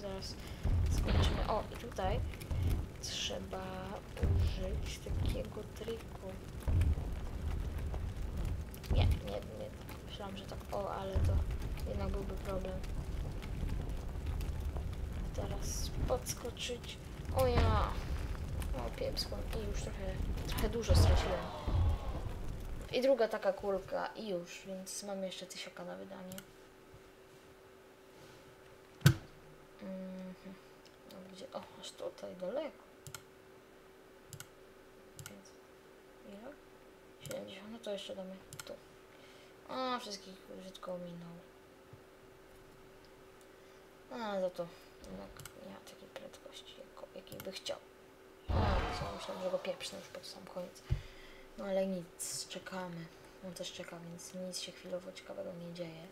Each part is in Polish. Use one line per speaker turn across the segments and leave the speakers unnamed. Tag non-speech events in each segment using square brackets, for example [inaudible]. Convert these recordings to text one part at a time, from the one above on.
zaraz skończymy. O, i tutaj trzeba użyć takiego triku. Nie, nie, nie. Myślałam, że tak. O, ale to jednak byłby problem. Teraz podskoczyć. O ja! O, piepsko. I już trochę, trochę dużo straciłem. I druga taka kulka i już, więc mam jeszcze tysiaka na wydanie. Mhm. No gdzie? O, aż tutaj daleko. Więc ile? 70, no to jeszcze damy tu. A, wszystkich brzydko minął. A, za to jednak nie ma takiej prędkości, jakiej by chciał. A, myślałem, że go pieprznę już pod sam koniec. No ale nic, czekamy. On też czeka, więc nic się chwilowo ciekawego nie dzieje.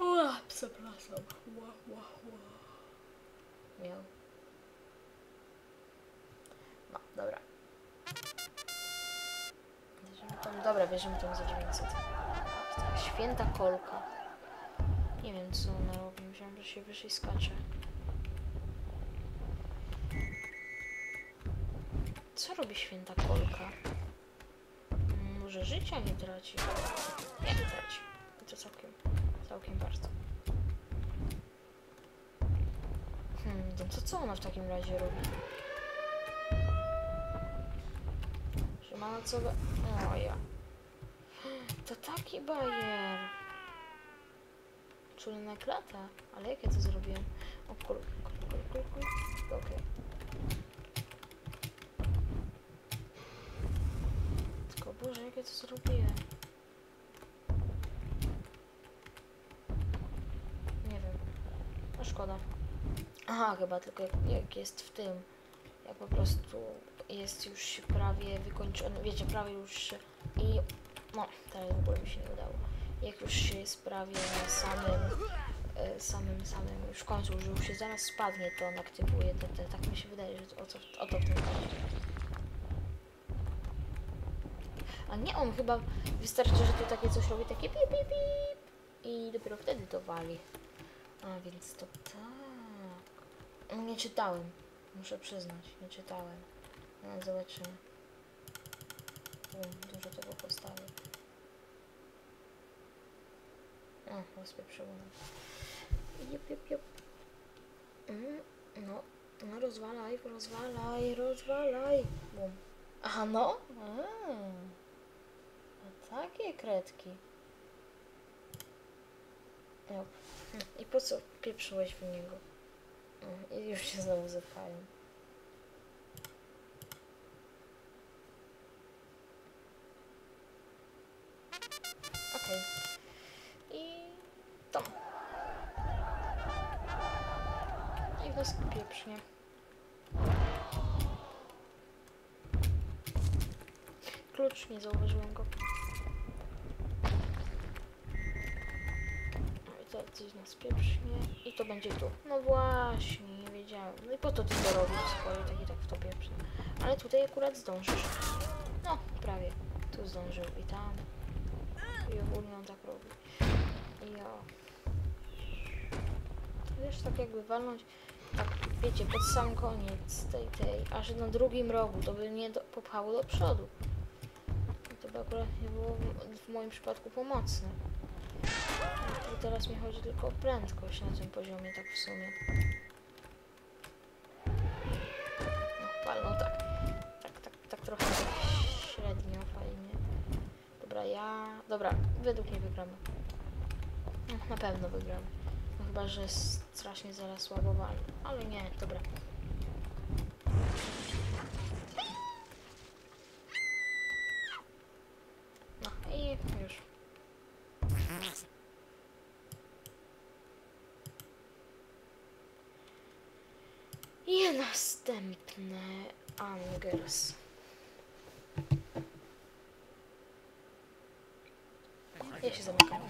O, przepraszam. Ła, ła, ła. Miał. No, dobra. Bierzemy dobra, bierzemy tą za 900. Taka święta kolka. Nie wiem, co ona robi. Myślałam, że się wyżej skacze. Co robi święta kolka? Może życia nie traci? Nie traci. To całkiem, całkiem bardzo. Hmm, to co ona w takim razie robi? Że ma na co... O ja. To taki bajer. Czulna klata. Ale jak ja to zrobiłem? O kur... kur, kur, kur, kur. Okej. Tylko Boże, jak ja to zrobiłem? Nie wiem. No szkoda. Aha, chyba tylko jak, jak jest w tym. Jak po prostu jest już prawie wykończony, wiecie, prawie już i no, teraz w ogóle mi się nie udało. Jak już się jest prawie na samym, e, samym, samym już końcu, że już się zaraz spadnie, to on aktywuje te, te tak mi się wydaje, że o, co, o to w tym chodzi. A nie, on chyba wystarczy, że to takie coś robi, takie pip, pip, pip i dopiero wtedy to wali. A, więc to tak. No, Nie czytałem, muszę przyznać, nie czytałem. No, zobaczymy. Um, dużo tego postawię. O, rozpieprzyło nam. Jup, jup, jup. Mm, no, no rozwalaj, rozwalaj, rozwalaj. Bum. Aha, no. A, a takie kredki. No. I po co pieprzyłeś w niego? I już się znowu zapchają. Okej. I to. I was pieprznie. Klucz, nie zauważyłem go. Coś nas pieprznie. I to będzie tu. No właśnie, nie wiedziałem. No i po to ty to robisz, skoro tak i tak w to pieprznie. Ale tutaj akurat zdążysz. No, prawie. Tu zdążył i tam. I ogólnie on tak robi. I ja. Wiesz, tak jakby walnąć, tak wiecie, pod sam koniec tej, tej, aż na drugim rogu, to by nie do, popchało do przodu. I to by akurat nie było w, w moim przypadku pomocne. I teraz mi chodzi tylko o prędkość na tym poziomie, tak w sumie. No, walnął tak. Tak, tak, tak trochę średnio, fajnie. Dobra, ja... Dobra, według mnie wygramy. No, na pewno wygramy. No chyba, że strasznie zaraz słabo. Ale nie, dobra. I następne Angers. Ja się zamykam.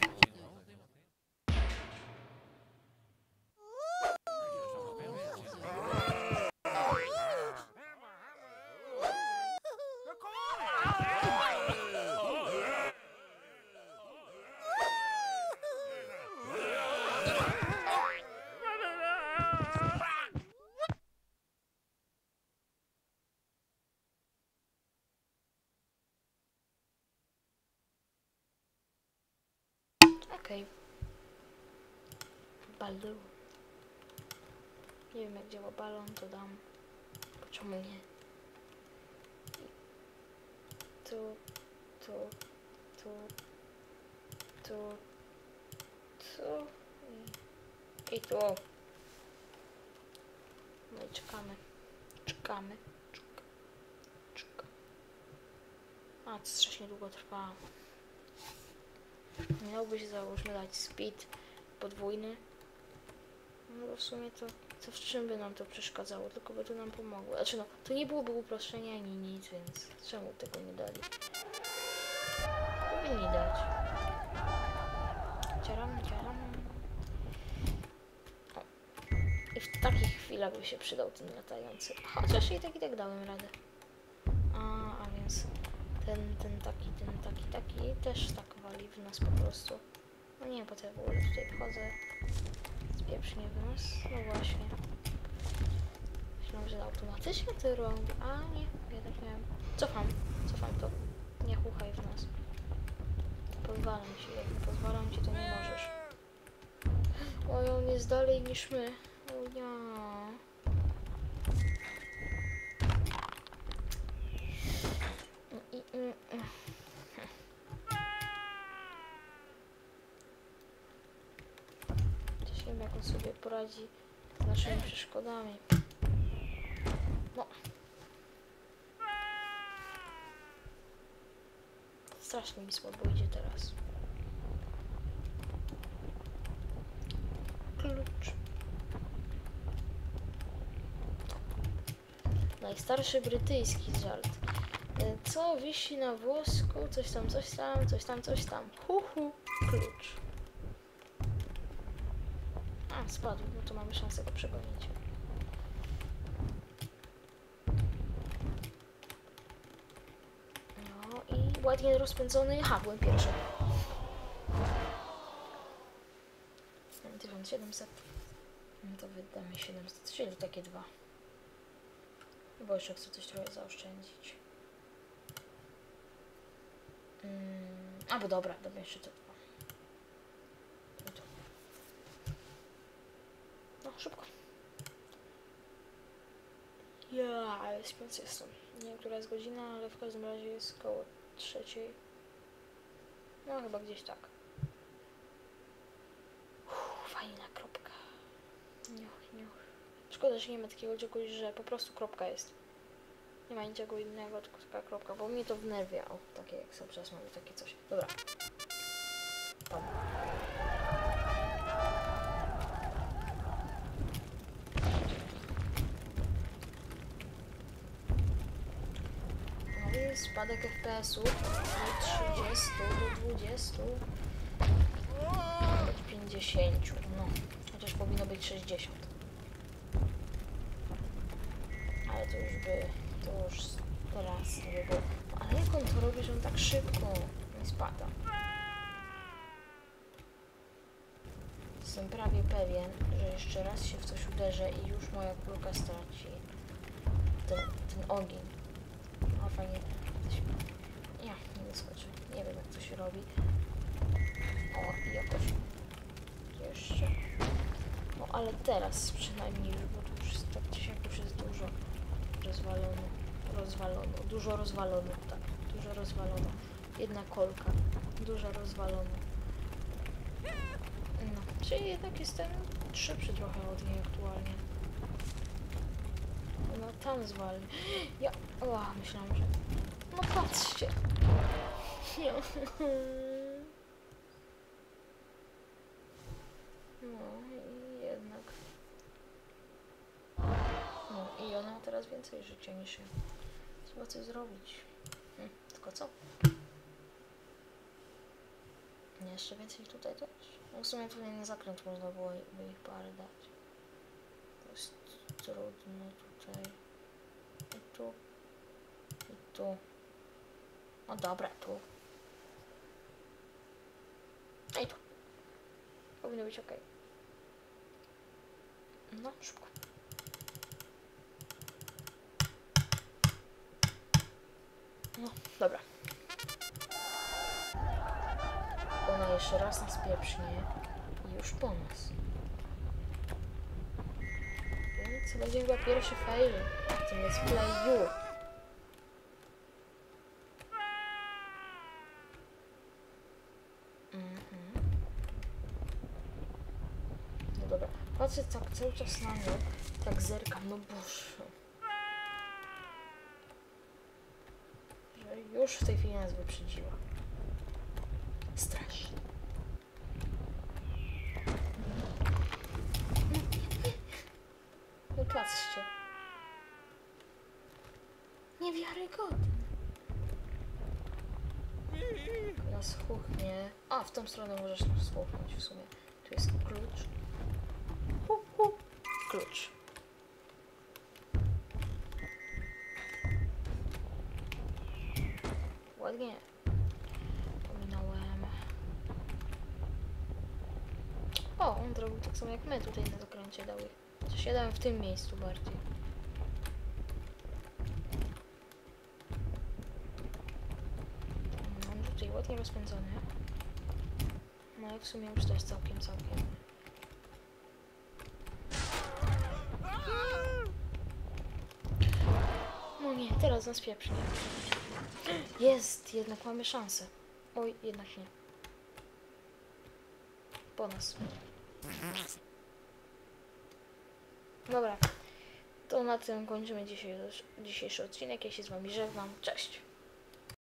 Okej. Balon. Nie wiem jak działa balon, to dam. Bo Czemu nie? Tu, tu, tu, tu, tu i, tu. No i czekamy. Czekamy. Czeka, czeka. A, to strasznie długo trwa. Miałbyś załóżmy dać speed podwójny. No bo w sumie to, to w czym by nam to przeszkadzało, tylko by to nam pomogło. Znaczy no, to nie byłoby uproszczenia ani nic, więc czemu tego nie dali? Powinni dać. Ciaram, ciaram. O. I w takich chwilach by się przydał ten latający. Chociaż i tak i tak dałem radę. A, a więc ten, ten taki, ten taki, taki też tak wali w nas po prostu. No nie, co ja w ogóle tutaj wchodzę. Spieprznie w nas. No właśnie. Myślałam, że automatycznie to robi. A nie, ja tak miałem. Cofam, cofam to. Nie chuchaj w nas. Pozwalam ci, jak nie pozwalam ci, to nie możesz. Oj, on jest dalej niż my. O ja. I, i, i. Też nie wiem, jak on sobie poradzi z naszymi przeszkodami. No. Strasznie mi słabo idzie teraz. Klucz. Najstarszy brytyjski żart. E, Co wisi na włosku? Coś tam, coś tam, coś tam, coś tam. Hu, hu. Klucz. A, spadł. No to mamy szansę go przegonić. No i ładnie rozpędzony. Aha, byłem pierwszy. Mam 1700. No to wydamy 700, czyli takie dwa. Bo jeszcze chcę coś trochę zaoszczędzić. Mm, albo dobra, dobra, jeszcze to dwa. No, szybko. Ja, ale śpiący jestem. Nie wiem, która jest godzina, ale w każdym razie jest koło trzeciej. No, chyba gdzieś tak. Uff, fajna kropka. Niuch, niuch. Szkoda, że nie ma takiego czegoś, że po prostu kropka jest. Nie ma niczego innego, tylko taka kropka, bo mnie to wnerwia. O, takie jak są przez mamy takie coś. Dobra. Tam. No spadek FPS-ów od 30 do 20. Nawet 50. No, chociaż powinno być 60. Ale to już by, to już teraz nie by było. Ale jak on to robi, że on tak szybko nie spada? Jestem prawie pewien, że jeszcze raz się w coś uderzę i już moja kulka straci ten, ten ogień. O, fajnie. Ja nie wyskoczę. Nie wiem, jak to się robi. O, i jakoś jeszcze. No, ale teraz przynajmniej, bo tu już tak siak już jest dużo rozwalono. Rozwalono. Dużo rozwalono, tak. Dużo rozwalono. Jedna kolka. Dużo rozwalono. No, czyli jednak jestem szybszy trochę od niej aktualnie. No tam zwalnia. Ja, o, myślałam, że... No patrzcie. [laughs] Nie. No i jednak. No i ona ma teraz ja. Trzeba coś zrobić. Hm, tylko co? Nie, jeszcze więcej tutaj też. No w sumie tutaj na zakręt można było by ich parę dać. To jest trudno tutaj. I tu. I tu. No dobra, tu. No i tu. Powinno być ok. No, szybko. No, dobra. Ona jeszcze raz nas pieprznie i już po nas. To będzie chyba pierwszy fail w let's playu. Mhm. No dobra, patrzę tak cały czas na nią, tak zerkam, no boże. Że już w tej chwili nas wyprzedziła. Strasznie. No patrzcie. Niewiarygodne. Nas chuchnie. A, w tą stronę możesz nas chuchnąć w sumie. Tu jest klucz. Hu, hu. Klucz. Ładnie. Pominąłem. O, on zrobił tak samo jak my tutaj na zakręcie dały. Chociaż w tym miejscu bardziej. Mam tutaj ładnie rozpędzony. No i w sumie już też całkiem, całkiem. No nie, teraz nas pieprznie. Jest, jednak mamy szansę. Oj, jednak nie. Po nas. Dobra. To na tym kończymy dzisiejszy odcinek. Ja się z wami żegnam. Cześć.